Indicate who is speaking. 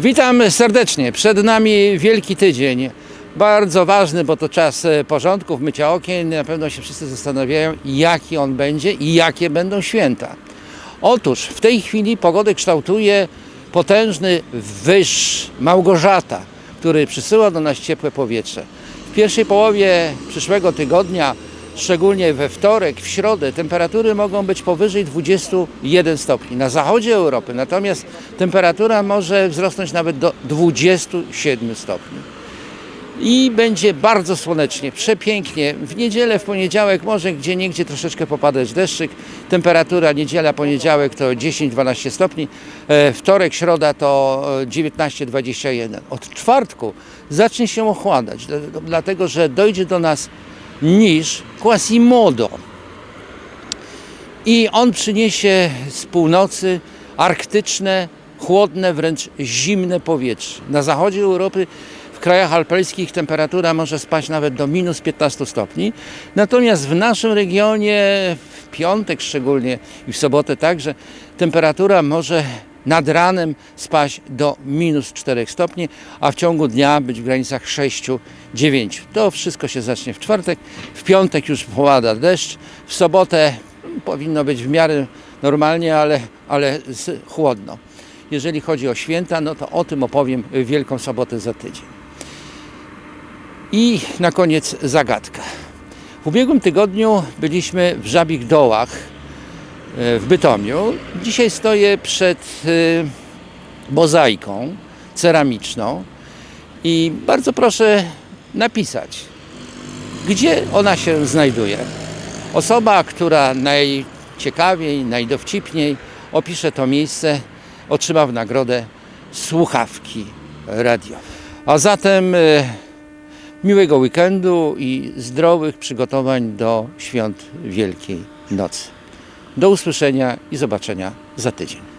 Speaker 1: Witam serdecznie. Przed nami wielki tydzień. Bardzo ważny, bo to czas e, porządków, mycia okien. Na pewno się wszyscy zastanawiają, jaki on będzie i jakie będą święta. Otóż w tej chwili pogodę kształtuje potężny wyż Małgorzata, który przysyła do nas ciepłe powietrze. W pierwszej połowie przyszłego tygodnia, szczególnie we wtorek, w środę, temperatury mogą być powyżej 21 stopni. Na zachodzie Europy natomiast temperatura może wzrosnąć nawet do 27 stopni i będzie bardzo słonecznie, przepięknie. W niedzielę, w poniedziałek może gdzie niegdzie troszeczkę popadać deszczyk. Temperatura niedziela, poniedziałek to 10-12 stopni, e, wtorek, środa to e, 19-21. Od czwartku zacznie się ochładać, dlatego że dojdzie do nas niż Quasimodo. I on przyniesie z północy arktyczne, chłodne, wręcz zimne powietrze. Na zachodzie Europy, w krajach alpejskich temperatura może spaść nawet do minus 15 stopni. Natomiast w naszym regionie, w piątek szczególnie i w sobotę także, temperatura może nad ranem spaść do minus 4 stopni, a w ciągu dnia być w granicach 6-9. To wszystko się zacznie w czwartek, w piątek już połada deszcz, w sobotę powinno być w miarę normalnie, ale, ale chłodno. Jeżeli chodzi o święta, no to o tym opowiem w Wielką Sobotę za tydzień. I na koniec zagadka. W ubiegłym tygodniu byliśmy w Żabich Dołach w Bytomiu. Dzisiaj stoję przed e, mozaiką ceramiczną i bardzo proszę napisać, gdzie ona się znajduje. Osoba, która najciekawiej, najdowcipniej opisze to miejsce, otrzyma w nagrodę słuchawki radio. A zatem e, miłego weekendu i zdrowych przygotowań do świąt Wielkiej Nocy. Do usłyszenia i zobaczenia za tydzień.